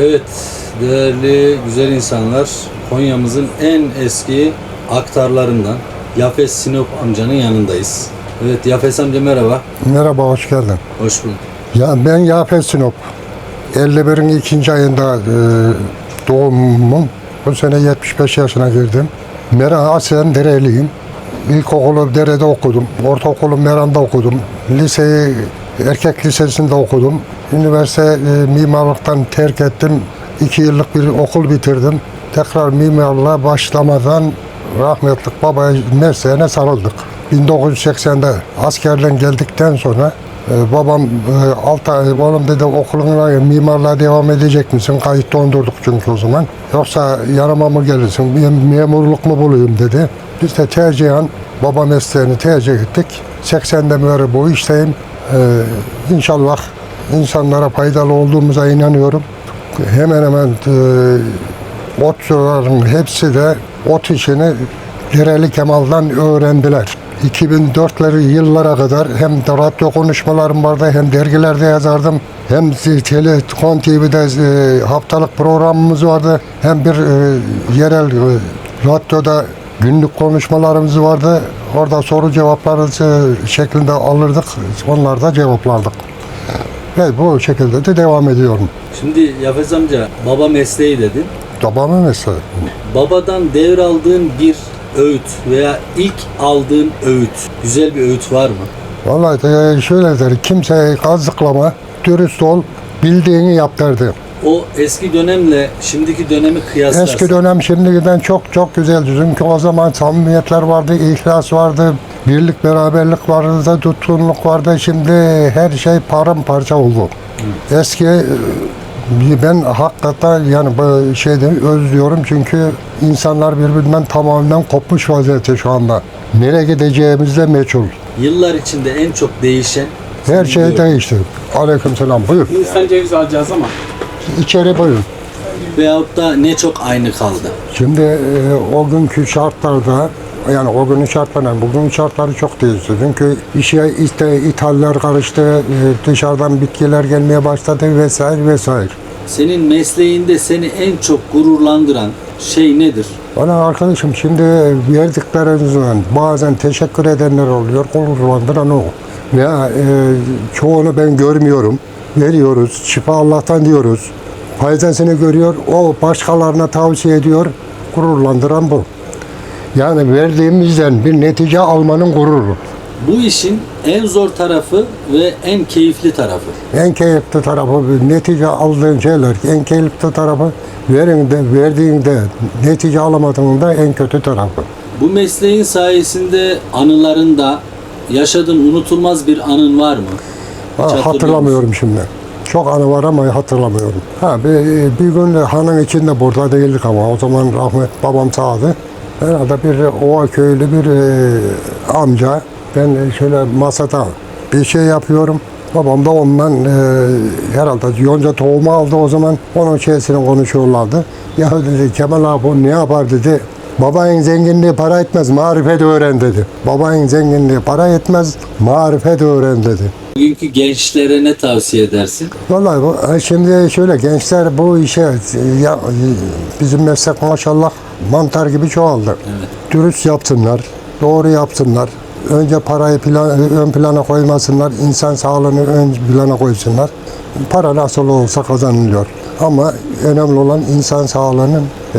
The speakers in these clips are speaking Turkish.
Evet, değerli güzel insanlar, Konya'mızın en eski aktarlarından Yafes Sinop amcanın yanındayız. Evet, Yafes amca merhaba. Merhaba, hoş geldin. Hoş bulduk. Ya ben Yafet Sinop. 51'in ikinci ayında e, doğumum. Bu sene 75 yaşına girdim. Meran Aslen Dereliyim. İlkokulu Dere'de okudum. Ortaokulu Meran'da okudum. Liseyi erkek lisesinde okudum. Üniversite e, mimarlıktan terk ettim. İki yıllık bir okul bitirdim. Tekrar mimarlığa başlamadan rahmetli baba mesleğine sarıldık. 1980'de askerden geldikten sonra e, babam e, altı ay oğlum dedi okuluna mimarlığa devam edecek misin? Kayıt dondurduk çünkü o zaman. Yoksa yanıma mı gelirsin? mem- Memurluk mu bulayım dedi. Biz de tercihen baba mesleğini tercih ettik. 80'den beri bu işteyim. E, inşallah insanlara faydalı olduğumuza inanıyorum. Hemen hemen e, otçuların hepsi de ot işini Dereli Kemal'dan öğrendiler. 2004'leri yıllara kadar hem radyo konuşmalarım vardı hem dergilerde yazardım. Hem Telekon TV'de e, haftalık programımız vardı. Hem bir e, yerel e, radyoda günlük konuşmalarımız vardı. Orada soru cevapları şeklinde alırdık. Onlar da cevaplardık. Ve bu şekilde de devam ediyorum. Şimdi Yafes amca, baba mesleği dedin. Babamın mesleği. Babadan devraldığın bir öğüt veya ilk aldığın öğüt, güzel bir öğüt var mı? Vallahi şöyle der, kimseyi kazıklama, dürüst ol, bildiğini yap derdi. O eski dönemle şimdiki dönemi kıyaslarsan. Eski dönem şimdiden çok çok güzeldi. Çünkü o zaman samimiyetler vardı, ihlas vardı, birlik beraberlik vardı, tutkunluk vardı. Şimdi her şey paramparça oldu. Eski e, ben hakikaten yani bu şeyde özlüyorum çünkü insanlar birbirinden tamamen kopmuş vaziyette şu anda. Nereye gideceğimiz de meçhul. Yıllar içinde en çok değişen Her şey değişti. Aleykümselam. Buyur. Hindistan cevizi alacağız ama İçeri buyurun. veyahut da ne çok aynı kaldı. Şimdi e, o günkü şartlarda yani o günün şartları, bugünün şartları çok değişti. Çünkü işe işte ithaller karıştı, e, dışarıdan bitkiler gelmeye başladı vesaire vesaire. Senin mesleğinde seni en çok gururlandıran şey nedir? Bana arkadaşım şimdi verdiklerinizden bazen teşekkür edenler oluyor, gururlandıran o. Ya e, çoğunu ben görmüyorum. Veriyoruz, şifa Allah'tan diyoruz. Faydasını görüyor, o başkalarına tavsiye ediyor. Gururlandıran bu. Yani verdiğimizden bir netice almanın gururu. Bu işin en zor tarafı ve en keyifli tarafı. En keyifli tarafı, bir netice aldığın şeyler, en keyifli tarafı verinde, verdiğinde netice alamadığında en kötü tarafı. Bu mesleğin sayesinde anılarında yaşadığın unutulmaz bir anın var mı? Ha, hatırlamıyorum şimdi. Çok anı var ama hatırlamıyorum. Ha, bir, bir gün hanın içinde burada değildik ama o zaman rahmet babam sağdı. Herhalde bir ova köylü bir e, amca ben şöyle masada bir şey yapıyorum. Babam da ondan e, herhalde yonca tohumu aldı o zaman onun şeysini konuşuyorlardı. Ya dedi Kemal abi ne yapar dedi. Babanın zenginliği para etmez, marifet öğren dedi. Babanın zenginliği para etmez, marifet öğren dedi. Bugünkü gençlere ne tavsiye edersin? Vallahi bu, e, şimdi şöyle gençler bu işe e, ya, e, bizim meslek maşallah mantar gibi çoğaldı. Evet. Dürüst yapsınlar, doğru yapsınlar. Önce parayı plan, ön plana koymasınlar, insan sağlığını ön plana koysunlar. Para nasıl olsa kazanılıyor. Ama önemli olan insan sağlığının e,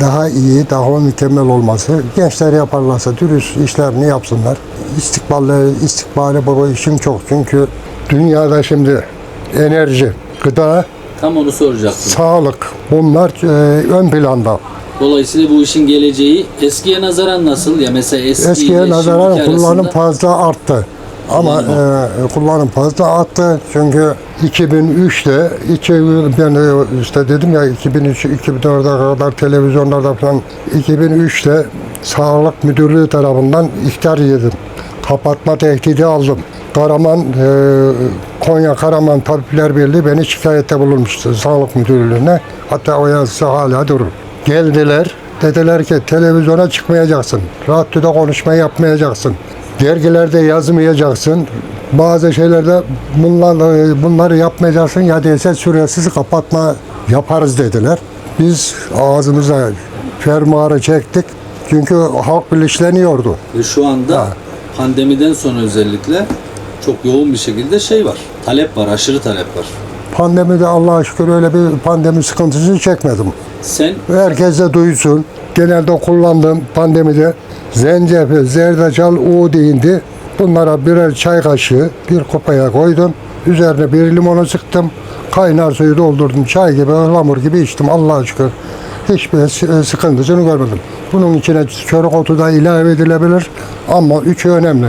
daha iyi, daha mükemmel olması. Gençler yaparlarsa dürüst işlerini yapsınlar. İstikballe, istikbali bu işin çok. Çünkü dünyada şimdi enerji, gıda, Tam onu soracaktım. sağlık bunlar e, ön planda. Dolayısıyla bu işin geleceği eskiye nazaran nasıl? Ya mesela eski Eskiye nazaran kullanım fazla arttı. Ama e, kullanım fazla arttı çünkü 2003'te iki, ben de işte dedim ya 2003 2004'e kadar televizyonlarda falan 2003'te Sağlık Müdürlüğü tarafından ihtar yedim. Kapatma tehdidi aldım. Karaman, e, Konya Karaman Tabipler Birliği beni şikayette bulunmuştu Sağlık Müdürlüğü'ne. Hatta o yazısı hala durur. Geldiler, dediler ki televizyona çıkmayacaksın, radyoda konuşma yapmayacaksın, dergilerde yazmayacaksın, bazı şeylerde bunlar, bunları yapmayacaksın ya değilse süresiz kapatma yaparız dediler. Biz ağzımıza fermuarı çektik. Çünkü halk bilinçleniyordu. Ve şu anda Ha. pandemiden sonra özellikle çok yoğun bir şekilde şey var. Talep var, aşırı talep var. Pandemide Allah'a şükür öyle bir pandemi sıkıntısı çekmedim. Sen Herkes de duysun. Genelde kullandığım pandemide zencefil, zerdeçal, uğdu indi. Bunlara birer çay kaşığı bir kupaya koydum. Üzerine bir limonu sıktım. Kaynar suyu doldurdum. Çay gibi, ıhlamur gibi içtim. Allah'a şükür. Hiçbir s- sıkıntısını görmedim. Bunun içine çörek otu da ilave edilebilir. Ama üçü önemli.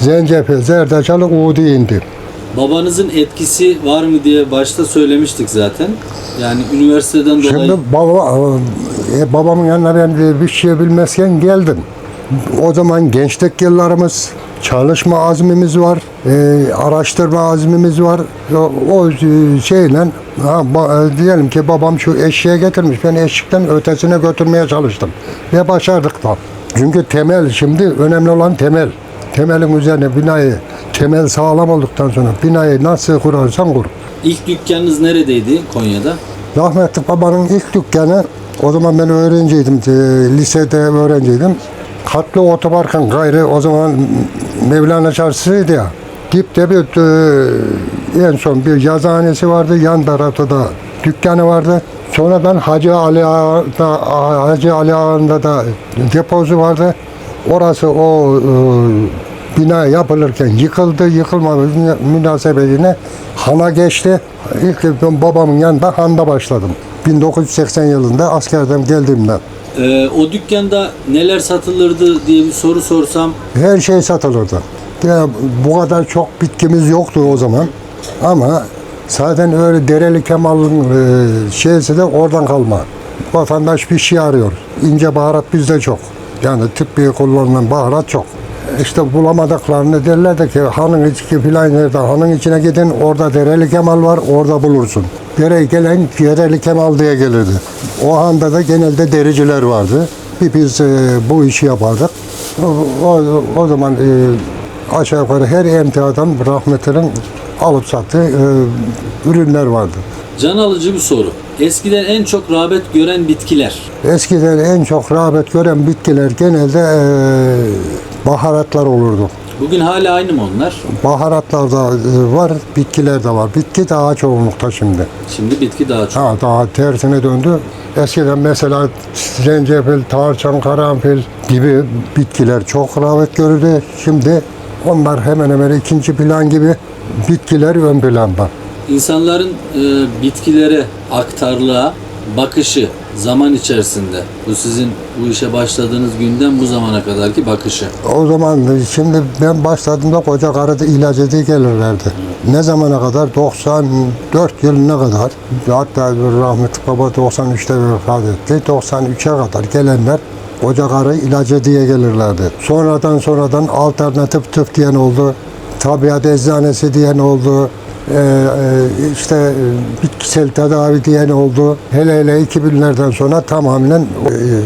Zencefil, zerdeçal, uğdu indi. babanızın etkisi var mı diye başta söylemiştik zaten. Yani üniversiteden dolayı Şimdi baba, e, babamın yanına ben bir şey bilmezken geldim. O zaman gençlik yıllarımız, çalışma azmimiz var, e, araştırma azmimiz var. O, o şeyle ha, ba- e, diyelim ki babam şu eşeğe getirmiş. Ben eşikten ötesine götürmeye çalıştım. Ve başardık da. Çünkü temel şimdi önemli olan temel. Temelin üzerine binayı, temel sağlam olduktan sonra binayı nasıl kurarsan kur. ilk dükkanınız neredeydi Konya'da? Rahmetli babanın ilk dükkanı, o zaman ben öğrenciydim, e, lisede öğrenciydim. Katlı otoparkın gayrı, o zaman Mevlana Çarşısı'ydı ya. Dipte bir, e, en son bir yazıhanesi vardı, yan tarafta da dükkanı vardı. Sonradan Hacı Ali Ağa'da, Hacı Ali Ağa'nda da deposu vardı. Orası o e, bina yapılırken yıkıldı. Yıkılma münasebetiyle hana geçti. İlk babamın yanında handa başladım. 1980 yılında askerden geldiğimde. Ee, o dükkanda neler satılırdı diye bir soru sorsam Her şey satılırdı. Ya, bu kadar çok bitkimiz yoktu o zaman. Ama zaten öyle Dereli Kemal'ın e, şeysi de oradan kalma. Vatandaş bir şey arıyor. İnce baharat bizde çok. Yani tıbbi kullanılan baharat çok. İşte bulamadıklarını derlerdi ki hanın içi filan yerde hanın içine gidin orada Dereli Kemal var orada bulursun. Dereye gelen Dereli Kemal diye gelirdi. O anda da genelde dericiler vardı. Bir biz e, bu işi yapardık. O, o, o zaman e, aşağı yukarı her emtiadan rahmetinin alıp sattığı e, ürünler vardı. can alıcı bir soru. Eskiden en çok rağbet gören bitkiler. Eskiden en çok rağbet gören bitkiler genelde e, baharatlar olurdu. Bugün hala aynı mı onlar? Baharatlar da e, var, bitkiler de var. Bitki daha çoğunlukta şimdi. Şimdi bitki daha çok. Ha, daha tersine döndü. Eskiden mesela zencefil, tarçın, karanfil gibi bitkiler çok rağbet görürdü. Şimdi onlar hemen hemen ikinci plan gibi bitkiler ön planda. İnsanların e, bitkilere aktarlığa bakışı zaman içerisinde bu sizin bu işe başladığınız günden bu zamana kadarki bakışı. O zaman şimdi ben başladığımda koca karı ilaç diye gelirlerdi. Ne zamana kadar? 94 yılına kadar. Hatta rahmetli baba 93'te vefat etti. 93'e kadar gelenler koca karı ilacı diye gelirlerdi. Sonradan sonradan alternatif tıp diyen oldu. Tabiat eczanesi diyen oldu. Ee, e, işte e, bitkisel tedavi diyen oldu. Hele hele 2000'lerden sonra tamamen e,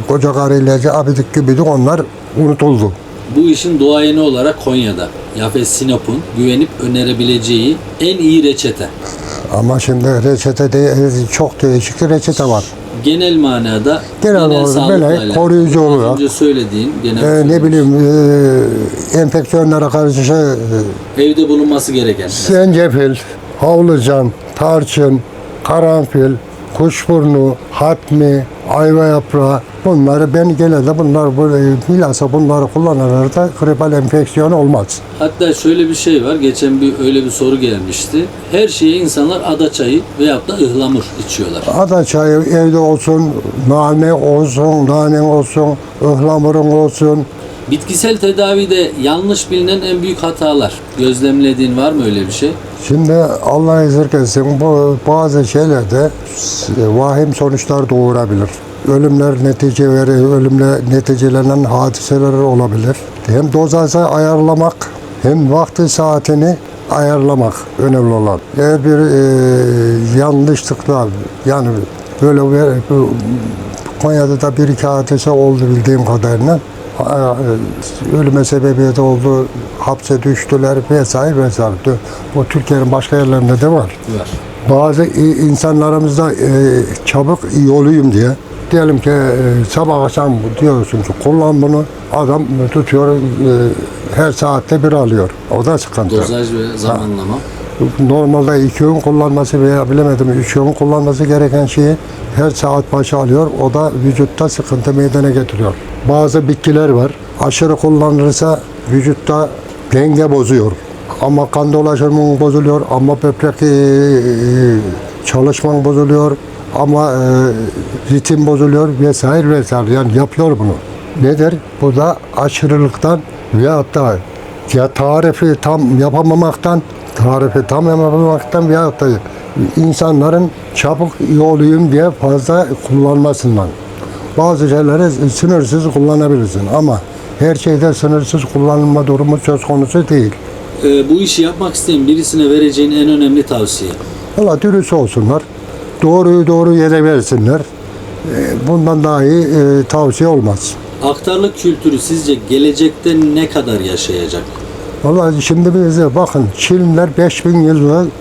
koca karı ilacı abidik gübidik onlar unutuldu. Bu işin doğayeni olarak Konya'da Yafes Sinop'un güvenip önerebileceği en iyi reçete. Ama şimdi reçete de çok değişik reçete var. Genel manada Genel olarak sağlıkla böyle koruyucu olarak. önce söylediğin genel Ee, ne bileyim e, enfeksiyonlara karşı şey, e, evde bulunması gereken. zencefil, havlucan, tarçın, karanfil, kuşburnu, hatmi, ayva yaprağı bunları ben genelde bunlar böyle bilhassa bunları kullananlarda gribal enfeksiyon olmaz. Hatta şöyle bir şey var. Geçen bir öyle bir soru gelmişti. Her şeye insanlar ada çayı veyahut da ıhlamur içiyorlar. Ada çayı evde olsun, nane olsun, nanen olsun, ıhlamurun olsun, Bitkisel tedavide yanlış bilinen en büyük hatalar. Gözlemlediğin var mı öyle bir şey? Şimdi Allah esirgesin bu bazı şeylerde vahim sonuçlar doğurabilir. Ölümler neticeleri, ölümle neticelenen hadiseler olabilir. Hem dozajı ayarlamak hem vakti saatini ayarlamak önemli olan. Eğer bir e, yanlışlıkla yani böyle Konya'da da bir iki hadise oldu bildiğim kadarıyla. Ha, e, Ölüme sebebiyet oldu, hapse düştüler vesaire vesaire. Bu Türkiye'nin başka yerlerinde de var. Var. Bazı i- insanlarımızda e, çabuk iyi olayım diye diyelim ki e, sabah akşam diyorsun ki kullan bunu adam tutuyor e, her saatte bir alıyor. O da sıkıntı. Dozaj ve zamanlama. Normalde iki öğün kullanması veya bilemedim üç öğün kullanması gereken şeyi her saat başı alıyor. O da vücutta sıkıntı meydana getiriyor. Bazı bitkiler var. Aşırı kullanılırsa vücutta denge bozuyor. Ama kan dolaşımın bozuluyor. Ama böbrek e, çalışman bozuluyor. Ama e, ritim bozuluyor vesaire vesaire. Yani yapıyor bunu. Nedir? Bu da aşırılıktan veyahut da ya tarifi tam yapamamaktan, tarifi tam yapamamaktan veyahut da insanların çabuk iyi olayım diye fazla kullanmasından. Bazı şeyleri sınırsız kullanabilirsin ama her şeyde sınırsız kullanılma durumu söz konusu değil. Ee, bu işi yapmak isteyen birisine vereceğin en önemli tavsiye. Valla dürüst olsunlar. Doğruyu doğru yere versinler. E, Bundan daha iyi e, tavsiye olmaz. Aktarlık kültürü sizce gelecekte ne kadar yaşayacak? Vallahi şimdi bize bakın Çinliler 5000 yıllık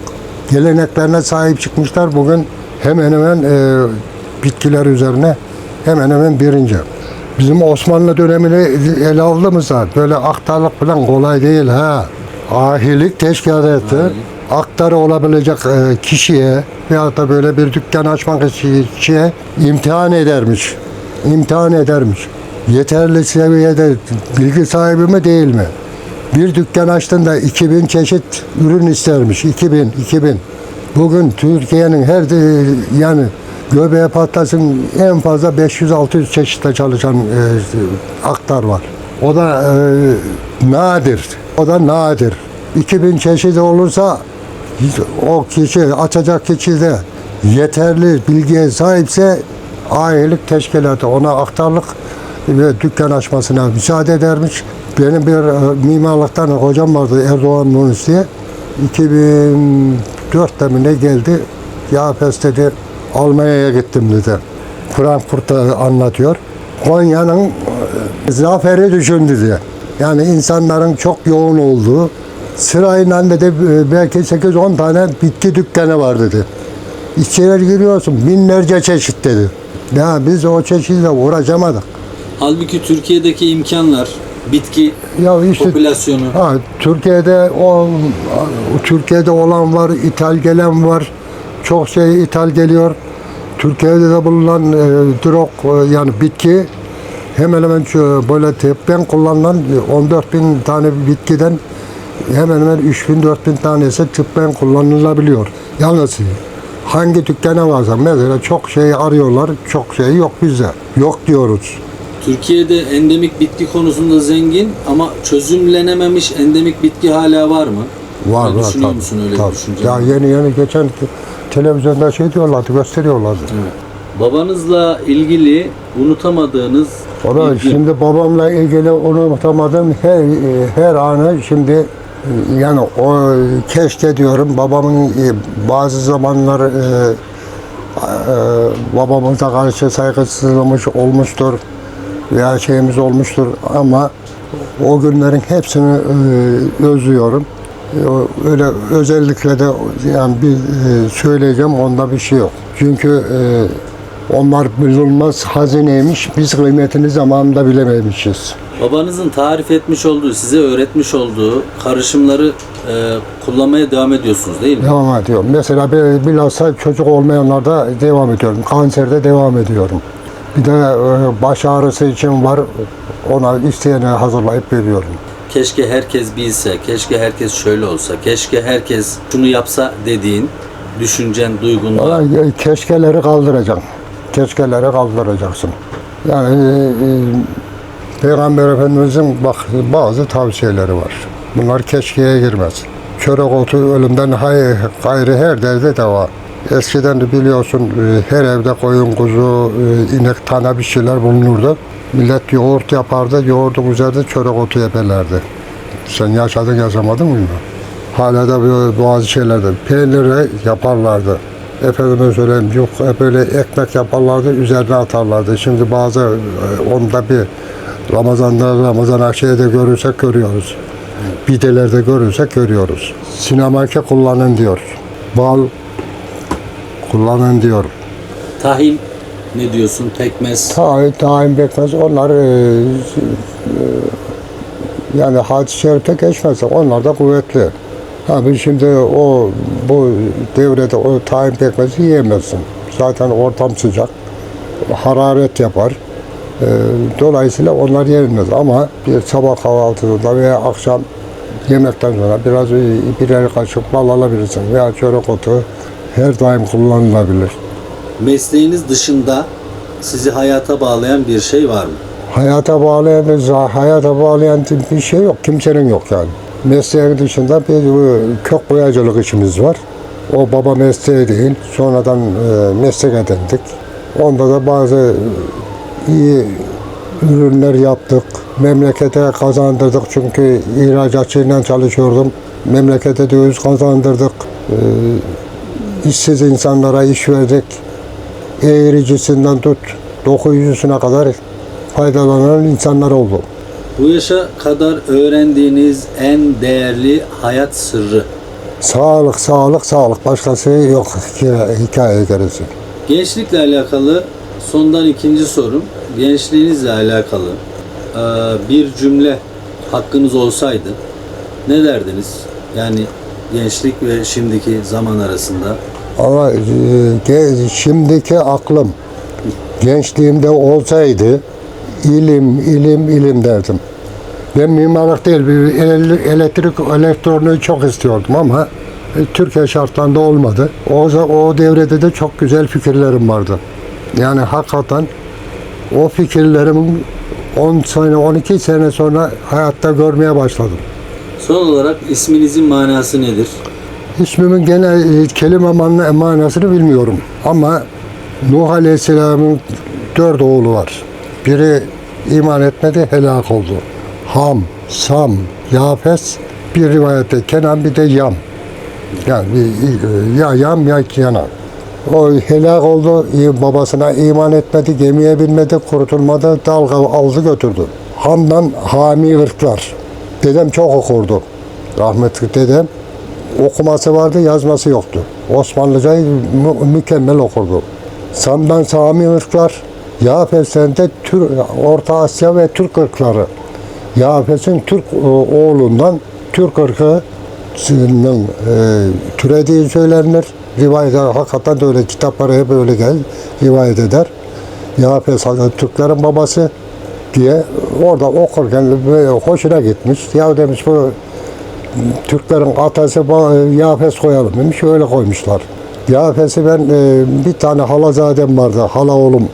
geleneklerine sahip çıkmışlar. Bugün hemen hemen e, bitkiler üzerine hemen hemen birinci. Bizim Osmanlı dönemini ele aldığımızda böyle aktarlık falan kolay değil ha. Ahilik teşkil etti. Aktarı olabilecek e, kişiye veyahut da böyle bir dükkan açmak için kişiye imtihan edermiş. İmtihan edermiş. Yeterli seviyede bilgi sahibi mi değil mi? Bir dükkan açtığında 2000 çeşit ürün istermiş. 2000, 2000. Bugün Türkiye'nin her yani göbeğe patlasın en fazla 500-600 çeşitle çalışan e, aktar var. O da e, nadir. O da nadir. 2000 çeşit olursa o kişi açacak kişi de yeterli bilgiye sahipse ailelik teşkilatı ona aktarlık ve dükkan açmasına müsaade edermiş. Benim bir e, mimarlıktan hocam vardı Erdoğan Nunes diye. 2004'te mi ne geldi? Ya pes dedi Almanya'ya gittim dedi. Frankfurt'ta anlatıyor. Konya'nın e, zaferi düşündü diye. Yani insanların çok yoğun olduğu sırayla dedi e, belki 8-10 tane bitki dükkanı var dedi. İçeri giriyorsun binlerce çeşit dedi. Ya biz o çeşitle uğraşamadık. Halbuki Türkiye'deki imkanlar, bitki Ya işte popülasyonu, ha, Türkiye'de o Türkiye'de olan var, ithal gelen var. Çok şey ithal geliyor. Türkiye'de de bulunan e, drog e, yani bitki hemen hemen şu böyle tepen kullanılan 14 bin tane bitkiden hemen hemen 3 bin 4 bin tanesi tıbben kullanılabiliyor. Yalnız hangi dükkana varsa mesela çok şey arıyorlar, çok şey yok bizde. Yok diyoruz. Türkiye'de endemik bitki konusunda zengin ama çözümlenememiş endemik bitki hala var mı? Var Yani var. Düşünüyor tabii, musun öyle tabii. bir düşünce? Ya yeni yeni geçen televizyonda şey diyorlardı, gösteriyorlardı. Evet. Babanızla ilgili unutamadığınız O da bilgi. şimdi babamla ilgili unutamadığım her her anı şimdi yani o keşke diyorum babamın e, bazı zamanlar e, e, babamıza karşı saygısızlığımız olmuştur veya şeyimiz olmuştur ama o günlerin hepsini e, özlüyorum. E, Öyle özellikle de yani bir e, söyleyeceğim onda bir şey yok. Çünkü e, onlar bulunmaz hazineymiş. Biz kıymetini zamanında bilememişiz. Babanızın tarif etmiş olduğu, size öğretmiş olduğu karışımları e, kullanmaya devam ediyorsunuz değil mi? Devam ediyorum. Mesela bilhassa çocuk olmayanlarda devam ediyorum. Kanserde devam ediyorum. Bir de e, baş ağrısı için var. Ona isteyene hazırlayıp veriyorum. Keşke herkes bilse, keşke herkes şöyle olsa, keşke herkes şunu yapsa dediğin düşüncen, duygun var. Valla e, keşkeleri kaldıracaksın. Keşkeleri kaldıracaksın. Yani e, e, Peygamber Efendimizin bak bazı tavsiyeleri var. Bunlar keşkeye girmez. Çörek otu ölümden hay, gayrı her derde deva. Eskiden de biliyorsun e, her evde koyun kuzu, e, inek tane bir şeyler bulunurdu. Millet yoğurt yapardı, yoğurdun üzerinde çörek otu yepelerdi. Sen yaşadın yaşamadın mı? Hala da böyle bazı şeylerde peyniri yaparlardı. Efendime söyleyeyim yok e, böyle ekmek yaparlardı üzerine atarlardı. Şimdi bazı onda bir Ramazan'da Ramazan akşamı da görürsek görüyoruz. Bidelerde görürsek görüyoruz. Sinemaki kullanın diyor. Bal kullanın diyor. Tahin ne diyorsun? Pekmez. Tayin, tayin bekmez. Onlar e, e, yani hadis-i şerifte geçmez. Onlar da kuvvetli. Ha biz şimdi o bu devrede o tayin pekmezi yiyemezsin. Zaten ortam sıcak. Hararet yapar. E, dolayısıyla onlar yenilmez. Ama bir sabah kahvaltısında veya akşam yemekten sonra biraz birer kaşık bal alabilirsin veya çörek otu her daim kullanılabilir. Mesleğiniz dışında sizi hayata bağlayan bir şey var mı? Hayata bağlayan, hayata bağlayan bir şey yok. Kimsenin yok yani. Mesleğin dışında bir e, kök boyacılık işimiz var. O baba mesleği değil. Sonradan e, meslek edindik. Onda da bazı e, iyi ürünler yaptık. Memlekete kazandırdık çünkü ihracatçıyla çalışıyordum. Memlekete döviz kazandırdık. E, işsiz insanlara iş verdik. Eğricisinden tut, dokuyucusuna kadar faydalanan insanlar oldu. Bu yaşa kadar öğrendiğiniz en değerli hayat sırrı. Sağlık, sağlık, sağlık. Başkası yok hikaye, gerisi. Gençlikle alakalı sondan ikinci sorum. Gençliğinizle alakalı bir cümle hakkınız olsaydı ne derdiniz? Yani gençlik ve şimdiki zaman arasında Ama e, şimdiki aklım gençliğimde olsaydı ilim, ilim, ilim derdim. Ben mimarlık değil, bir ele- elektrik, elektroniği çok istiyordum ama e, Türkiye şartlarında olmadı. O, o devrede de çok güzel fikirlerim vardı. Yani hakikaten o fikirlerim 10 sene, 12 sene sonra hayatta görmeye başladım. Son olarak isminizin manası nedir? İsmimin genel e, kelime man- manasını bilmiyorum. Ama Nuh Aleyhisselam'ın dört oğlu var. Biri iman etmedi, helak oldu. Ham, Sam, Yafes, bir rivayette Kenan bir de Yam. Yani bir- ya Yam ya Kenan. O helak oldu, babasına iman etmedi, gemiye binmedi, kurtulmadı, dalga aldı götürdü. Hamdan hami ırklar. Dedem çok okurdu. Rahmetli dedem okuması vardı, yazması yoktu. Osmanlıcayı mü- mükemmel okurdu. Sam'dan Sami ırklar, Yafes'ten de Tür, Orta Asya ve Türk ırkları. Yafes'in Türk e, oğlundan Türk ırkının e, türediği söylenir. Rivayet hakikaten de öyle kitapları hep öyle gel rivayet eder. Yafes Türklerin babası diye orada okurken hoşuna gitmiş. Ya demiş bu Türklerin atası Yafes koyalım demiş. Öyle koymuşlar. Yafes'i ben e, bir tane halazadem vardı. Hala oğlum.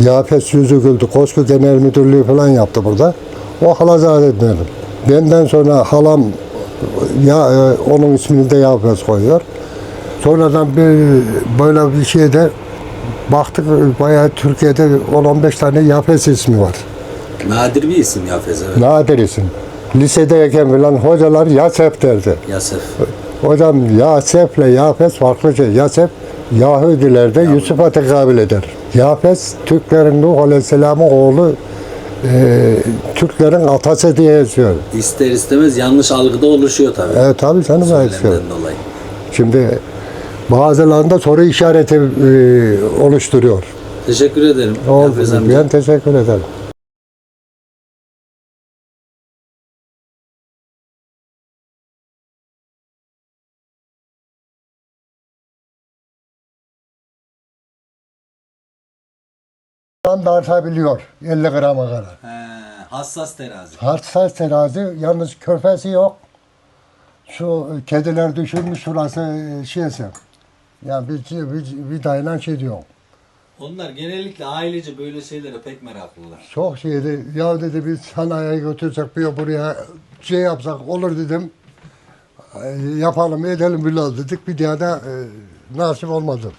Yafes yüzü güldü. Kosko Genel Müdürlüğü falan yaptı burada. O halazadem benim. Benden sonra halam ya e, onun ismini de Yafes koyuyor. Sonradan bir böyle bir şeyde baktık bayağı Türkiye'de 10-15 tane Yafes ismi var. Nadir bir isim Yafez evet. Nadir isim. Lisedeyken falan hocalar Yasef derdi. Yasef. Hocam Yasef'le Yafes farklı şey. Yasef Yahudilerde Yusuf'a tekabül eder. Yafes Türklerin Nuh Aleyhisselam'ın oğlu e, Türklerin atası diye yazıyor. İster istemez yanlış algıda oluşuyor tabii. Evet tabii canım Söylemden dolayı. Şimdi bazılarında soru işareti e, oluşturuyor. Teşekkür ederim. Oldu. Amca. Ben teşekkür ederim. Tam da artabiliyor 50 grama kadar. He, hassas terazi. Hassas terazi yalnız körfesi yok. Şu kediler düşürmüş şurası e, şeyse. Yani bir, bir, bir dayılan şey diyor. Onlar genellikle ailece böyle şeylere pek meraklılar. Çok şeydi. Ya dedi biz sanayiye götürsek bir buraya şey yapsak olur dedim. E, Yapalım edelim biraz dedik. Bir daha da e, nasip olmadı.